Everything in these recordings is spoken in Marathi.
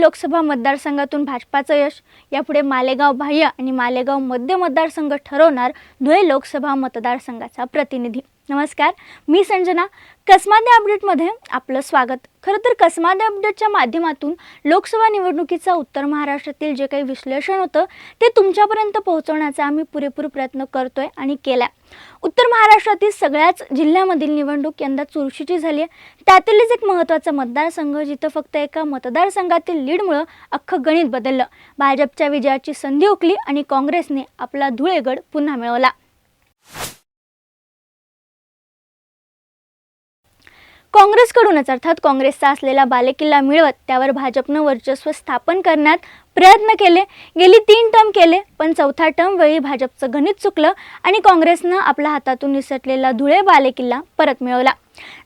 लोकसभा मतदारसंघातून भाजपाचं यश यापुढे मालेगाव बाह्य आणि मालेगाव मध्य मतदारसंघ ठरवणार धुळे लोकसभा मतदारसंघाचा प्रतिनिधी. नमस्कार मी संजना. कसमादे अपडेटमध्ये आपलं स्वागत. खरं तर कसमादे अपडेटच्या माध्यमातून लोकसभा निवडणुकीचा उत्तर महाराष्ट्रातील जे काही विश्लेषण होतं ते तुमच्यापर्यंत पोहोचवण्याचा आम्ही पुरेपूर प्रयत्न करतोय आणि केला उत्तर महाराष्ट्रातील सगळ्याच जिल्ह्यामधील निवडणूक यंदा चुरशीची झाली आहे त्यातीलच एक महत्त्वाचा मतदारसंघ जिथं फक्त एका मतदारसंघातील लीडमुळं अख्खं गणित बदललं. भाजपच्या विजयाची संधी उकली आणि काँग्रेसने आपला धुळेगड पुन्हा मिळवला. काँग्रेसकडूनच अर्थात काँग्रेसचा असलेला बालेकिल्ला मिळवत त्यावर भाजपनं वर्चस्व स्थापन करण्यात प्रयत्न केले. गेली तीन टर्म केले पण चौथा टर्म वेळी भाजपचं गणित चुकलं आणि काँग्रेसनं आपल्या हातातून निसटलेला धुळे बालेकिल्ला परत मिळवला.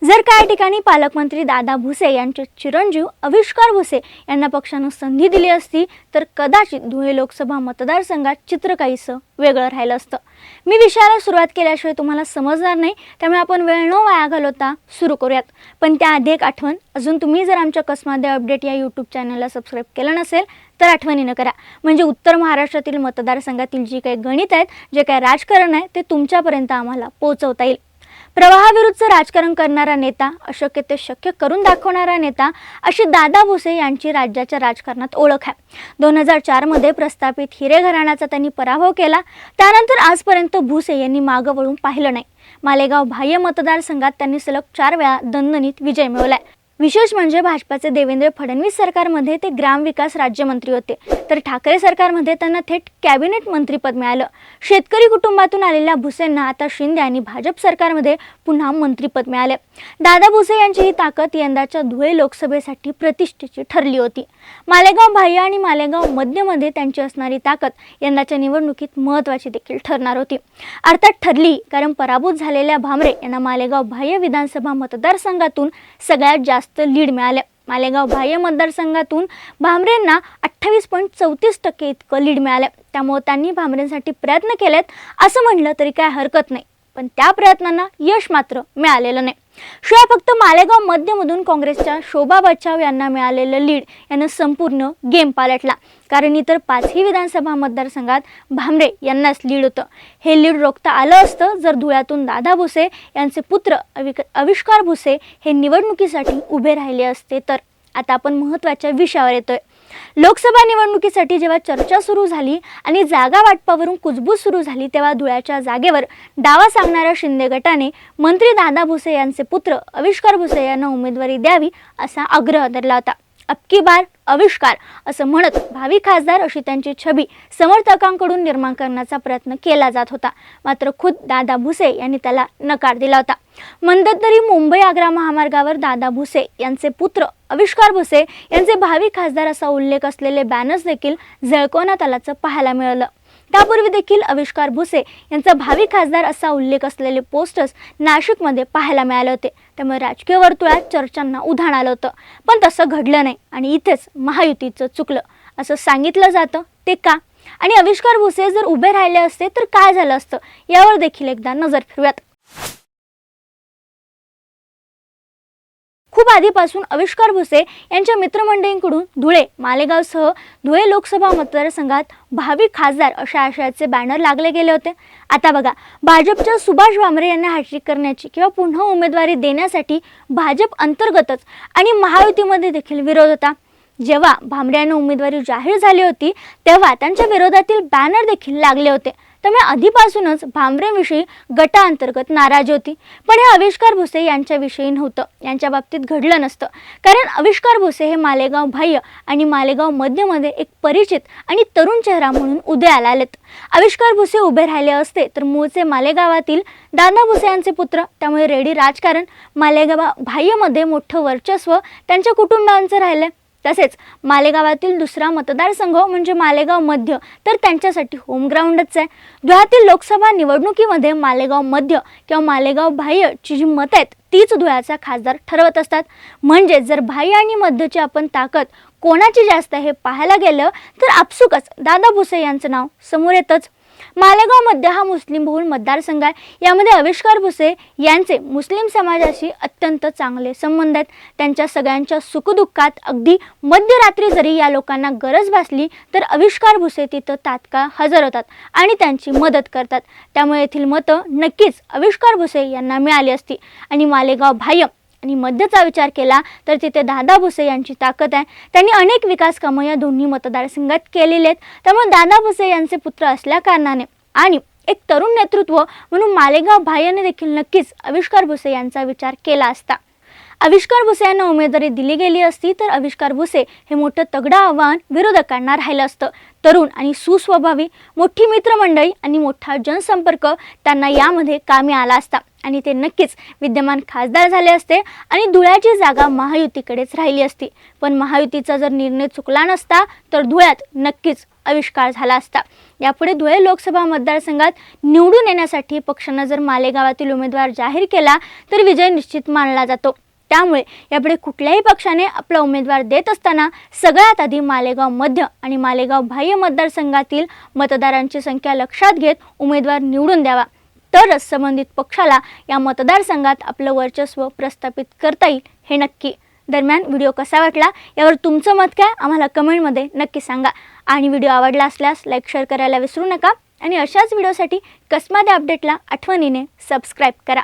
जर काही ठिकाणी पालकमंत्री दादा भुसे यांचे चिरंजीव आविष्कार भुसे यांना पक्षानं संधी दिली असती तर कदाचित धुळे लोकसभा मतदारसंघात चित्र काहीसं वेगळं राहिलं असतं. मी विषयाला सुरुवात केल्याशिवाय तुम्हाला समजणार नाही त्यामुळे आपण वेळ न वाया घालवता सुरू करूयात. पण त्याआधी एक आठवण अजून तुम्ही जर आमच्या कसमादे अपडेट या यूट्यूब चॅनलला सबस्क्राईब केलं नसेल तर आठवणीनं करा. म्हणजे उत्तर महाराष्ट्रातील मतदारसंघातील जी काही गणित आहेत जे काही राजकारण आहे ते तुमच्यापर्यंत आम्हाला पोहोचवता येईल. प्रवाहाविरुद्ध राजकारण करणारा नेता अशक्य ते शक्य करून दाखवणारा नेता अशी दादा भुसे यांची राज्याच्या राजकारणात ओळख आहे. दोन हजार चारमध्ये प्रस्थापित हिरे घराण्याचा त्यांनी पराभव केला. त्यानंतर आजपर्यंत भुसे यांनी मागं वळून पाहिलं नाही. मालेगाव बाह्य मतदारसंघात त्यांनी सलग चार वेळा दणदणीत विजय मिळवलाय. विशेष म्हणजे भाजपाचे देवेंद्र फडणवीस सरकारमध्ये ते ग्रामविकास राज्यमंत्री होते. तर ठाकरे सरकारमध्ये त्यांना थेट कॅबिनेट मंत्रीपद मिळालं. शेतकरी कुटुंबातून आलेल्या भुसेंना आता शिंदे आणि भाजप सरकारमध्ये पुन्हा मंत्रीपद मिळाले. दादा भुसे यांची ही ताकद यंदाच्या धुळे लोकसभेसाठी प्रतिष्ठेची ठरली होती. मालेगाव बाह्य आणि मालेगाव मध्यमध्ये त्यांची असणारी ताकद यंदाच्या निवडणुकीत महत्त्वाची देखील ठरणार होती. अर्थात ठरली कारण पराभूत झालेल्या भामरे यांना मालेगाव बाह्य विधानसभा मतदारसंघातून सगळ्यात जास्त लीड मिळाल्या. मालेगाव बाह्य मतदारसंघातून भामरेंना अठ्ठावीस पॉईंट चौतीस टक्के इतकं लीड मिळालं त्यामुळे त्यांनी भामरेंसाठी प्रयत्न केलेत असं म्हटलं तरी काय हरकत नाही. पण त्या प्रयत्नांना यश मात्र मिळालेलं नाही. शिवाय फक्त मालेगाव मध्यमधून काँग्रेसच्या शोभा बच्चाव यांना मिळालेलं लीड यानं संपूर्ण गेम पालटला. कारण इतर पाचही विधानसभा मतदारसंघात भामरे यांनाच लीड होतं. हे लीड रोखता आलं असतं जर धुळ्यातून दादा भुसे यांचे पुत्र अविक आविष्कार भुसे हे निवडणुकीसाठी उभे राहिले असते तर. आता आपण महत्त्वाच्या विषयावर येतोय. लोकसभा निवडणुकीसाठी जेव्हा चर्चा सुरू झाली आणि जागा वाटपावरून कुजबूज सुरू झाली तेव्हा धुळ्याच्या जागेवर डावा सांगणाऱ्या शिंदे गटाने मंत्री दादा भुसे यांचे पुत्र आविष्कार भुसे यांना उमेदवारी द्यावी असा आग्रह धरला होता. अबकी बार आविष्कार असं म्हणत भावी खासदार अशी त्यांची छबी समर्थकांकडून निर्माण करण्याचा प्रयत्न केला जात होता. मात्र खुद दादा भुसे यांनी त्याला नकार दिला होता. मंदतरी मुंबई आग्रा महामार्गावर दादा भुसे यांचे पुत्र आविष्कार भुसे यांचे भावी खासदार असा उल्लेख असलेले बॅनर्स देखील झळकवण्यात आल्याचं पाहायला मिळालं. त्यापूर्वी देखील आविष्कार भुसे यांचा भावी खासदार असा उल्लेख असलेले पोस्टर्स नाशिकमध्ये पाहायला मिळाले होते. त्यामुळे राजकीय वर्तुळात चर्चांना उधाण आलं होतं. पण तसं घडलं नाही आणि इथेच महायुतीचं चुकलं. असं सांगितलं जातं ते का? आणि आविष्कार भुसे जर उभे राहिले असते तर काय झालं असतं? यावर देखील एकदा नजर फिरूयात खूप आधीपासून आविष्कार भुसे यांच्या मित्रमंडळींकडून धुळे मालेगावसह धुळे लोकसभा मतदारसंघात भावी खासदार अशा आशयाचे बॅनर लागले गेले होते. आता बघा भाजपच्या सुभाष भामरे यांना हॅट्रिक करण्याची किंवा पुन्हा उमेदवारी देण्यासाठी भाजप अंतर्गतच आणि महायुतीमध्ये देखील विरोध होता. जेव्हा भामरे यांना उमेदवारी जाहीर झाली होती तेव्हा त्यांच्या विरोधातील बॅनर देखील लागले होते. त्यामुळे आधीपासूनच भांबरेविषयी गटाअंतर्गत नाराजी होती. पण हे आविष्कार भुसे यांच्याविषयी नव्हतं. यांच्या बाबतीत घडलं नसतं. कारण आविष्कार भुसे हे मालेगाव बाह्य आणि मालेगाव मध्यमध्ये एक परिचित आणि तरुण चेहरा म्हणून उदयाला आलेत आविष्कार भुसे उभे राहिले असते तर मूळचे मालेगावातील दादा भुसे यांचे पुत्र त्यामुळे रेडी राजकारण मालेगाव बाह्यमध्ये मोठं वर्चस्व त्यांच्या कुटुंबांचं राहिलं तसेच मालेगावातील दुसरा मतदारसंघ म्हणजे मालेगाव मध्य तर त्यांच्यासाठी होमग्राऊंडच आहे. धुळ्यातील लोकसभा निवडणुकीमध्ये मालेगाव मध्य किंवा मालेगाव बाह्यची जी मतं आहेत तीच धुळ्याचा खासदार ठरवत असतात. म्हणजे जर बाह्य आणि मध्यची आपण ताकद कोणाची जास्त हे पाहायला गेलं तर आपसुकच दादा भुसे यांचं नाव समोर येतच. मालेगावमध्ये हा मुस्लिम बहुल मतदारसंघ आहे. यामध्ये आविष्कार भुसे यांचे मुस्लिम समाजाशी अत्यंत चांगले संबंध आहेत. त्यांच्या सगळ्यांच्या सुखदुःखात अगदी मध्यरात्री जरी या लोकांना गरज भासली तर आविष्कार भुसे तिथं तात्काळ हजर होतात आणि त्यांची मदत करतात. त्यामुळे येथील मतं नक्कीच आविष्कार भुसे यांना मिळाली असती. आणि मालेगाव भायम आणि मध्यचा विचार केला तर तिथे दादा भुसे यांची ताकद आहे. त्यांनी अनेक विकास कामं या दोन्ही मतदारसंघात केलेली आहेत. त्यामुळे दादा भुसे यांचे पुत्र असल्या कारणाने आणि एक तरुण नेतृत्व म्हणून मालेगाव भायाने देखील नक्कीच आविष्कार भुसे यांचा विचार केला असता. आविष्कार भुसे यांना उमेदवारी दिली गेली असती तर आविष्कार भुसे हे मोठं तगडं आव्हान विरोधकांना राहिलं असतं. तरुण आणि सुस्वभावी मोठी मित्रमंडळी आणि मोठा जनसंपर्क त्यांना यामध्ये कामी आला असता. आणि ते नक्कीच विद्यमान खासदार झाले असते आणि धुळ्याची जागा महायुतीकडेच राहिली असती. पण महायुतीचा जर निर्णय चुकला नसता तर धुळ्यात नक्कीच आविष्कार झाला असता. यापुढे धुळे लोकसभा मतदारसंघात निवडून येण्यासाठी पक्षानं जर मालेगावातील उमेदवार जाहीर केला तर विजय निश्चित मानला जातो. त्यामुळे यापुढे कुठल्याही पक्षाने आपला उमेदवार देत असताना सगळ्यात आधी मालेगाव मध्य आणि मालेगाव बाह्य मतदारसंघातील मतदारांची संख्या लक्षात घेत उमेदवार निवडून द्यावा. तरच संबंधित पक्षाला या मतदारसंघात आपलं वर्चस्व प्रस्थापित करता येईल हे नक्की. दरम्यान व्हिडिओ कसा वाटला यावर तुमचं मत काय आम्हाला कमेंटमध्ये नक्की सांगा. आणि व्हिडिओ आवडला असल्यास लाईक शेअर करायला विसरू नका. आणि अशाच व्हिडिओसाठी कसमादे अपडेटला आठवणीने सबस्क्राईब करा.